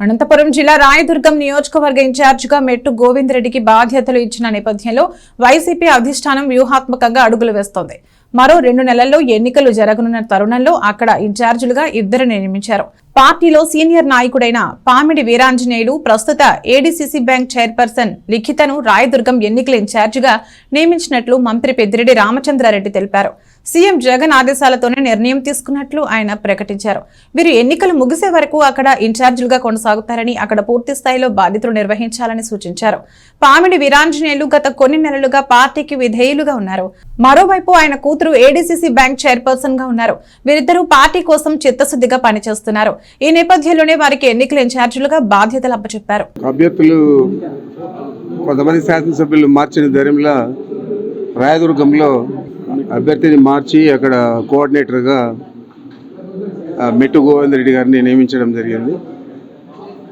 అనంతపురం జిల్లా రాయదుర్గం నియోజకవర్గ ఇన్ఛార్జిగా మెట్టు గోవింద్ రెడ్డికి బాధ్యతలు ఇచ్చిన నేపథ్యంలో వైసీపీ అధిష్టానం వ్యూహాత్మకంగా అడుగులు వేస్తోంది. మరో రెండు నెలల్లో ఎన్నికలు జరగనున్న తరుణంలో అక్కడ ఇన్ఛార్జీలుగా ఇద్దరిని నియమించారు. పార్టీలో సీనియర్ నాయకుడైన పామిడి వీరాంజనేయుడు ప్రస్తుత ఏడీసీసీ బ్యాంక్ చైర్పర్సన్ లిఖితను రాయదుర్గం ఎన్నికల ఇన్ఛార్జిగా నియమించినట్లు మంత్రి పెద్దిరెడ్డి రామచంద్రారెడ్డి తెలిపారు. సీఎం జగన్ ఆదేశాలతోనే నిర్ణయం తీసుకున్నట్లు ఆయన ప్రకటించారు. వీరు ఎన్నికలు ముగిసే వరకు అక్కడ ఇన్ఛార్జీలుగా కొనసాగుతారని అక్కడ పూర్తి స్థాయిలో బాధ్యతలు నిర్వహించాలని సూచించారు. పామిడి వీరాంజనేయులు గత కొన్ని నెలలుగా పార్టీకి విధేయులుగా ఉన్నారు. మరోవైపు ఆయన కూతురు ఏడీసీసీ బ్యాంక్ చైర్పర్సన్గా ఉన్నారు. వీరిద్దరూ పార్టీ కోసం చిత్తశుద్ధిగా పనిచేస్తున్నారు. ఈ నేపథ్యంలోనే వారికి ఎన్నికల ఇన్ఛార్జీలుగా బాధ్యతలు అప్పచెప్పారు. అభ్యర్థులు కొంతమంది శాసనసభ్యులు మార్చిన ధైర్యంలో రాయదుర్గంలో అభ్యర్థిని మార్చి అక్కడ కోఆర్డినేటర్గా మెట్టు గోవింద్ రెడ్డి గారిని నియమించడం జరిగింది.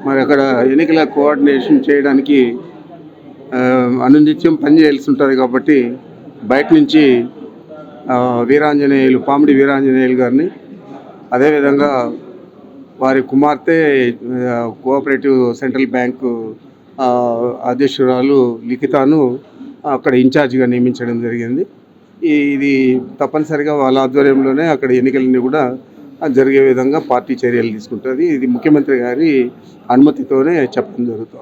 మరి అక్కడ ఎన్నికల కోఆర్డినేషన్ చేయడానికి అనునిత్యం పనిచేయాల్సి ఉంటుంది కాబట్టి బయట నుంచి వీరాంజనేయులు పామిడి వీరాంజనేయులు గారిని అదేవిధంగా వారి కుమార్తె కోఆపరేటివ్ సెంట్రల్ బ్యాంకు అధ్యక్షురాలు లిఖితాను అక్కడ ఇన్ఛార్జిగా నియమించడం జరిగింది. ఇది తప్పనిసరిగా వాళ్ళ ఆధ్వర్యంలోనే అక్కడ ఎన్నికలన్నీ కూడా జరిగే విధంగా పార్టీ చర్యలు తీసుకుంటుంది. ఇది ముఖ్యమంత్రి గారి అనుమతితోనే చెప్పడం జరుగుతుంది.